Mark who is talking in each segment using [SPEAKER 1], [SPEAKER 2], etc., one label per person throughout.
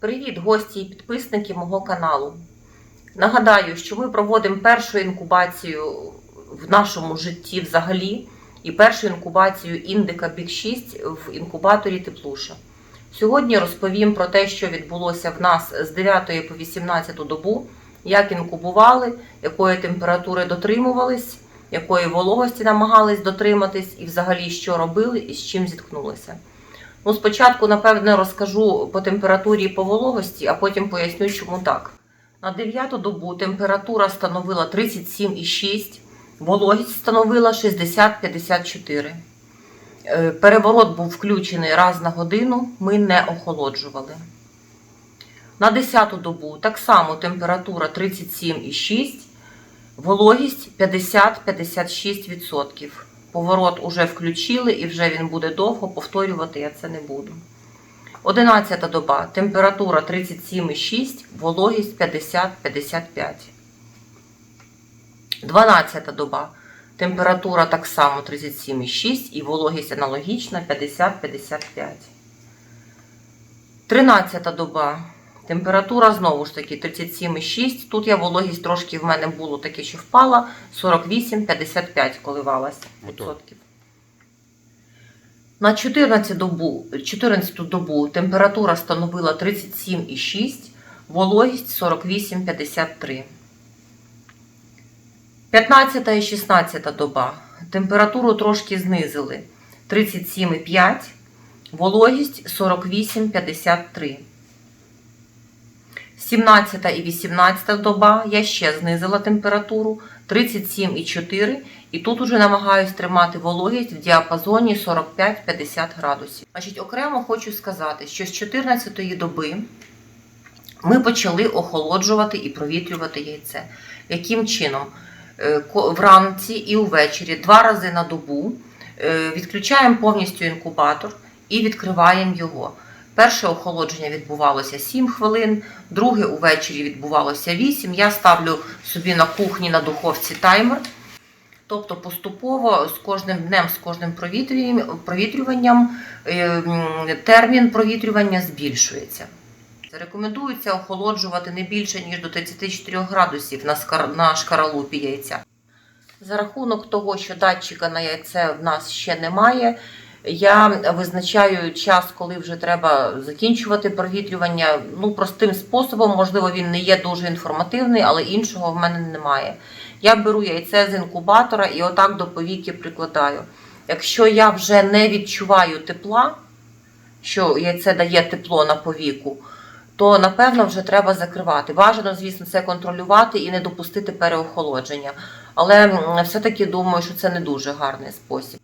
[SPEAKER 1] Привіт, гості і підписники мого каналу. Нагадаю, що ми проводимо першу інкубацію в нашому житті взагалі і першу інкубацію індика Бік 6 в інкубаторі Теплуша. Сьогодні розповім про те, що відбулося в нас з 9 по 18 добу, як інкубували, якої температури дотримувались, якої вологості намагались дотриматись, і взагалі що робили і з чим зіткнулися. Ну, спочатку, напевне, розкажу по температурі і по вологості, а потім поясню, чому так. На 9 добу температура становила 37,6, вологість становила 60-54. Е, Переворот був включений раз на годину, ми не охолоджували. На 10 добу так само температура 37,6, вологість 50-56%. Поворот уже включили і вже він буде довго, повторювати я це не буду. 11 доба, температура 37,6, вологість 50-55. 12 доба, температура так само 37,6 і вологість аналогічна 50-55. 13 доба, температура знову ж таки 37,6. Тут я вологість трошки в мене було таке, що впала, 48-55 коливалась відсотків. На 14 добу, 14 добу температура становила 37,6, вологість 48,53. 15 і 16 доба. Температуру трошки знизили 37,5, вологість 48,53. 17 і 18 доба я ще знизила температуру 37,4 і тут уже намагаюсь тримати вологість в діапазоні 45-50 градусів. Значить, окремо хочу сказати, що з 14 доби ми почали охолоджувати і провітрювати яйце. Яким чином? Е, Вранці і увечері два рази на добу е, відключаємо повністю інкубатор і відкриваємо його. Перше охолодження відбувалося 7 хвилин, друге увечері відбувалося 8. Я ставлю собі на кухні на духовці таймер. Тобто поступово з кожним днем, з кожним провітрюванням, провітрюванням е, м, термін провітрювання збільшується. Рекомендується охолоджувати не більше, ніж до 34 градусів на шкаралупі яйця. За рахунок того, що датчика на яйце в нас ще немає, я визначаю час, коли вже треба закінчувати провітрювання. Ну, простим способом, можливо, він не є дуже інформативний, але іншого в мене немає. Я беру яйце з інкубатора і отак до повіки прикладаю. Якщо я вже не відчуваю тепла, що яйце дає тепло на повіку, то напевно вже треба закривати. Бажано, звісно, це контролювати і не допустити переохолодження. Але все-таки думаю, що це не дуже гарний спосіб.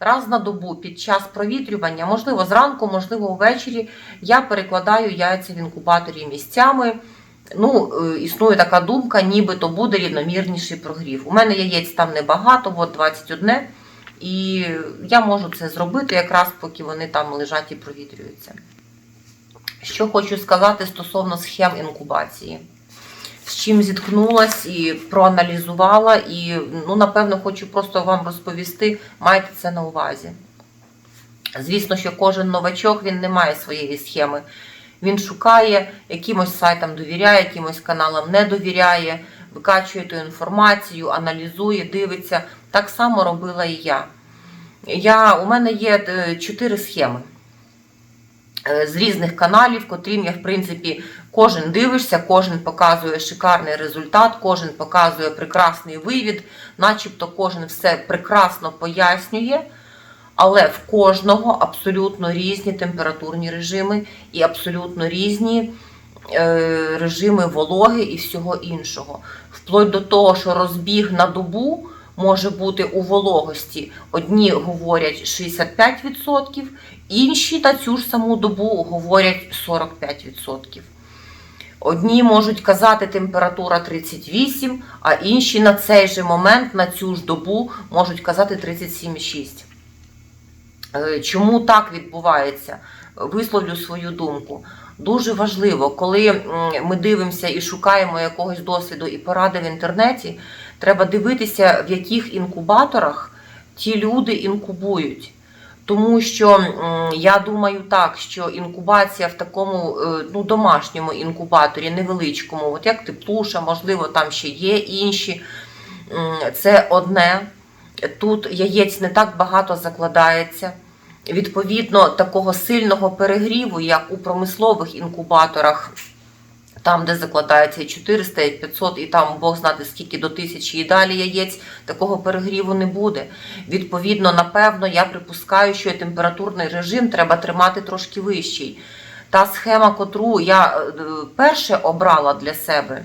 [SPEAKER 1] Раз на добу під час провітрювання, можливо, зранку, можливо, ввечері, я перекладаю яйця в інкубаторі місцями. Ну, е, існує така думка, нібито буде рівномірніший прогрів. У мене яєць там небагато, от 21, і я можу це зробити якраз поки вони там лежать і провітрюються. Що хочу сказати стосовно схем інкубації. З чим зіткнулась і проаналізувала, і ну, напевно, хочу просто вам розповісти, майте це на увазі. Звісно, що кожен новачок він не має своєї схеми. Він шукає, якимось сайтам довіряє, якимось каналам не довіряє, викачує ту інформацію, аналізує, дивиться. Так само робила і я. я у мене є е, чотири схеми з різних каналів, котрім я, в принципі, кожен дивишся, кожен показує шикарний результат, кожен показує прекрасний вивід, начебто кожен все прекрасно пояснює. Але в кожного абсолютно різні температурні режими і абсолютно різні е, режими вологи і всього іншого. Вплоть до того, що розбіг на добу може бути у вологості. Одні говорять 65%, інші на цю ж саму добу говорять 45%. Одні можуть казати температура 38, а інші на цей же момент, на цю ж добу, можуть казати 37,6. Е, Чому так відбувається? Висловлю свою думку. Дуже важливо, коли ми дивимося і шукаємо якогось досвіду і поради в інтернеті, треба дивитися, в яких інкубаторах ті люди інкубують. Тому що я думаю так, що інкубація в такому е, ну, домашньому інкубаторі, невеличкому, от як теплуша, можливо, там ще є інші. Це одне. Тут яєць не так багато закладається. Відповідно, такого сильного перегріву, як у промислових інкубаторах, там, де закладається і 400, і 500, і там Бог знає скільки до тисячі і далі яєць, такого перегріву не буде. Відповідно, напевно, я припускаю, що температурний режим треба тримати трошки вищий. Та схема, котру я е, перше обрала для себе,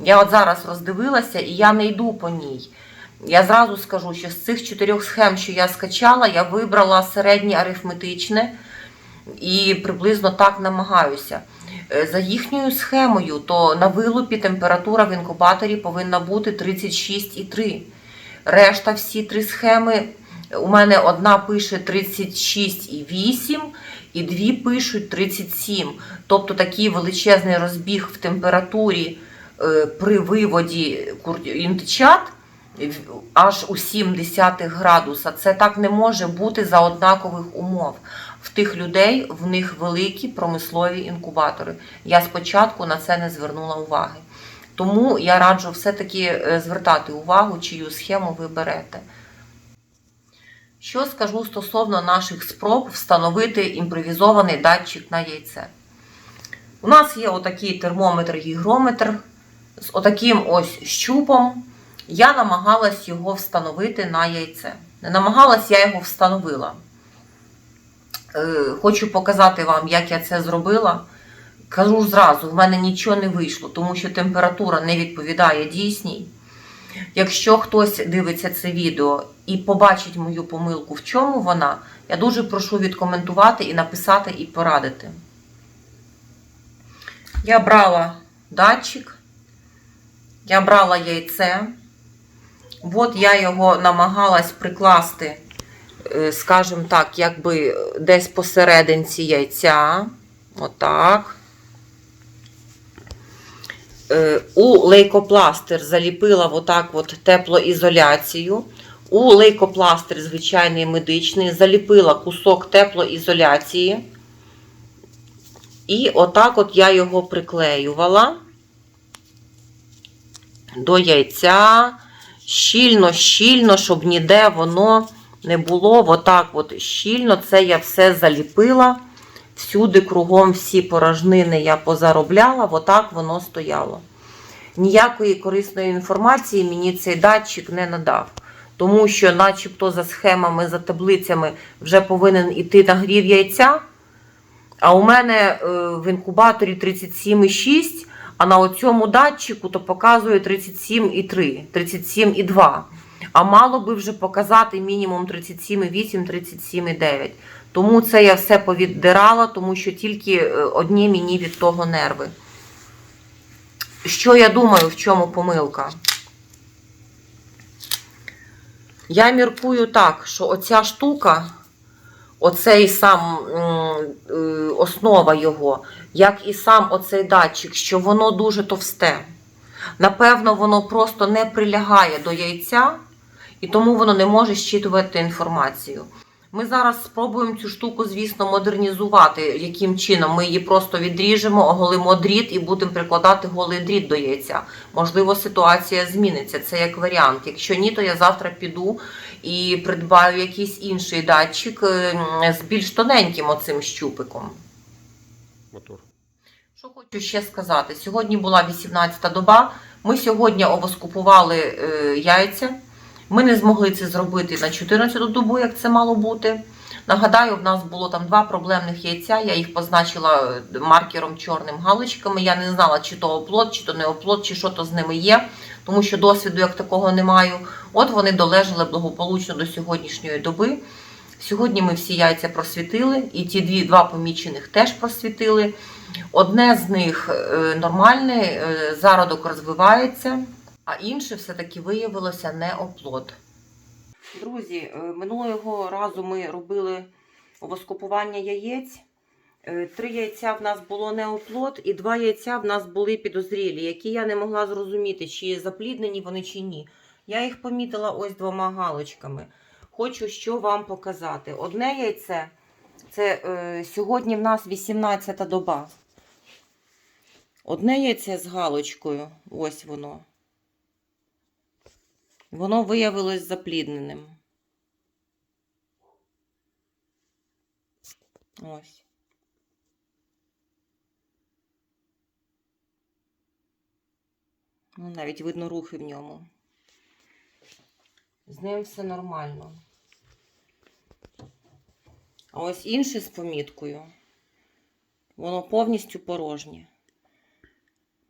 [SPEAKER 1] я от зараз роздивилася і я не йду по ній. Я зразу скажу, що з цих чотирьох схем, що я скачала, я вибрала середнє арифметичне і приблизно так намагаюся. Е, За їхньою схемою, то на вилупі температура в інкубаторі повинна бути 36,3. Решта всі три схеми. У мене одна пише 36,8 і дві пишуть 37. Тобто такий величезний розбіг в температурі е, при виводі індичат аж у 0,7 градуса. Це так не може бути за однакових умов. В тих людей в них великі промислові інкубатори. Я спочатку на це не звернула уваги. Тому я раджу все-таки е, звертати увагу, чию схему ви берете. Що скажу стосовно наших спроб встановити імпровізований датчик на яйце. У нас є отакий термометр-гігрометр з отаким ось щупом. Я намагалась його встановити на яйце. Не намагалась, я його встановила. Е, Хочу показати вам, як я це зробила. Кажу зразу, в мене нічого не вийшло, тому що температура не відповідає дійсній. Якщо хтось дивиться це відео і побачить мою помилку, в чому вона, я дуже прошу відкоментувати і написати і порадити. Я брала датчик, я брала яйце. От я його намагалась прикласти, скажімо так, якби десь посерединці яйця. Отак. Е, У лейкопластир заліпила отак от теплоізоляцію. У лейкопластир звичайний медичний заліпила кусок теплоізоляції. І отак от я його приклеювала до яйця. Щільно, щільно, щоб ніде воно не було. Отак от щільно це я все заліпила. Всюди кругом всі порожнини я позаробляла, отак воно стояло. Ніякої корисної інформації мені цей датчик не надав. Тому що, начебто, за схемами, за таблицями вже повинен іти нагрів яйця. А у мене е, в інкубаторі 37,6, а на цьому датчику то показує 37,3, 37,2. А мало би вже показати мінімум 37,8, 37,9. Тому це я все повіддирала, тому що тільки е, одні мені від того нерви. Що я думаю, в чому помилка? Я міркую так, що оця штука, оцей сам е, основа його, як і сам оцей датчик, що воно дуже товсте. Напевно, воно просто не прилягає до яйця, і тому воно не може щитувати інформацію. Ми зараз спробуємо цю штуку, звісно, модернізувати. Яким чином? Ми її просто відріжемо, оголимо дріт і будемо прикладати голий дріт до яйця. Можливо, ситуація зміниться. Це як варіант. Якщо ні, то я завтра піду і придбаю якийсь інший датчик е, з більш тоненьким оцим щупиком.
[SPEAKER 2] мотор.
[SPEAKER 1] Що хочу ще сказати? Сьогодні була 18-та доба. Ми сьогодні овоскупували е, яйця. Ми не змогли це зробити на 14-ту добу, як це мало бути. Нагадаю, в нас було там два проблемних яйця. Я їх позначила е, маркером чорним галочками. Я не знала, чи то оплот, чи то не оплот, чи що то з ними є, тому що досвіду як такого не маю. От вони долежали благополучно до сьогоднішньої доби. Сьогодні ми всі яйця просвітили, і ті дві два помічених теж просвітили. Одне з них е, нормальне, е, зародок розвивається, а інше все-таки виявилося не оплод. Друзі, е, минулого разу ми робили воскопування яєць. Е, Три яйця в нас було не оплод, і два яйця в нас були підозрілі, які я не могла зрозуміти, чи запліднені вони чи ні. Я їх помітила ось двома галочками. хочу що вам показати. Одне яйце, це е, сьогодні в нас 18-та доба. Одне яйце з галочкою, ось воно. Воно виявилось заплідненим. Ось. Ну, навіть видно рухи в ньому. З ним все нормально. А ось інше з поміткою. Воно повністю порожнє.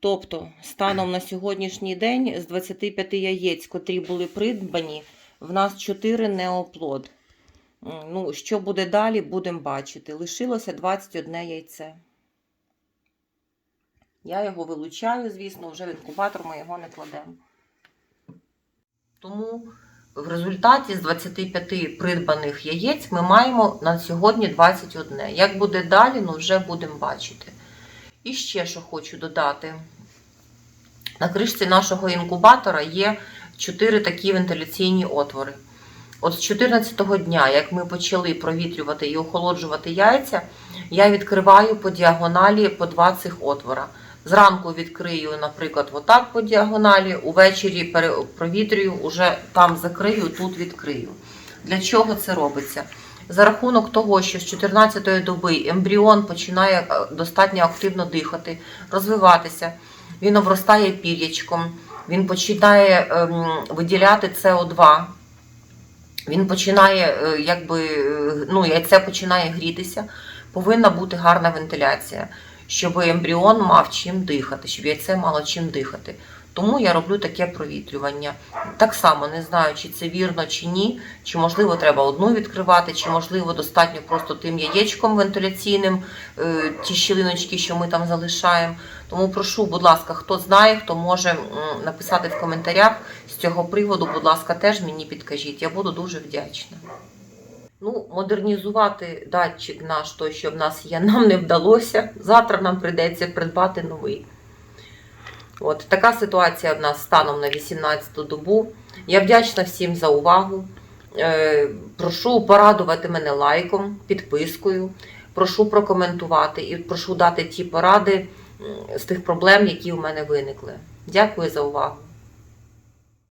[SPEAKER 1] Тобто, станом на сьогоднішній день з 25 яєць, котрі були придбані, в нас 4 неоплод. Ну, що буде далі, будемо бачити. Лишилося 21 яйце. Я його вилучаю, звісно, вже в інкубатор ми його не кладемо. Тому в результаті з 25 придбаних яєць ми маємо на сьогодні 21. Як буде далі, ну вже будемо бачити. І ще що хочу додати. На кришці нашого інкубатора є 4 такі вентиляційні отвори. От з 14-го дня, як ми почали провітрювати і охолоджувати яйця, я відкриваю по діагоналі по два цих отвора. Зранку відкрию, наприклад, отак по діагоналі, увечері провітрюю, уже там закрию, тут відкрию. Для чого це робиться? За рахунок того, що з 14-ї доби ембріон починає е, достатньо активно дихати, розвиватися, він обростає пір'ячком, він починає ем, виділяти СО2, він починає, е, якби, е, ну, яйце починає грітися, повинна бути гарна вентиляція, щоб ембріон мав чим дихати, щоб яйце мало чим дихати. Тому я роблю таке провітрювання. Так само не знаю, чи це вірно чи ні, чи можливо треба одну відкривати, чи можливо достатньо просто тим яєчком вентиляційним, е, ті щілиночки, що ми там залишаємо. Тому прошу, будь ласка, хто знає, хто може написати в коментарях з цього приводу, будь ласка, теж мені підкажіть. Я буду дуже вдячна. Ну, модернізувати датчик наш, той, що в нас є, нам не вдалося. Завтра нам прийдеться придбати новий. От така ситуація в нас станом на 18-ту добу. Я вдячна всім за увагу. Е, Прошу порадувати мене лайком, підпискою. Прошу прокоментувати і прошу дати ті поради з тих проблем, які у мене виникли. Дякую за увагу.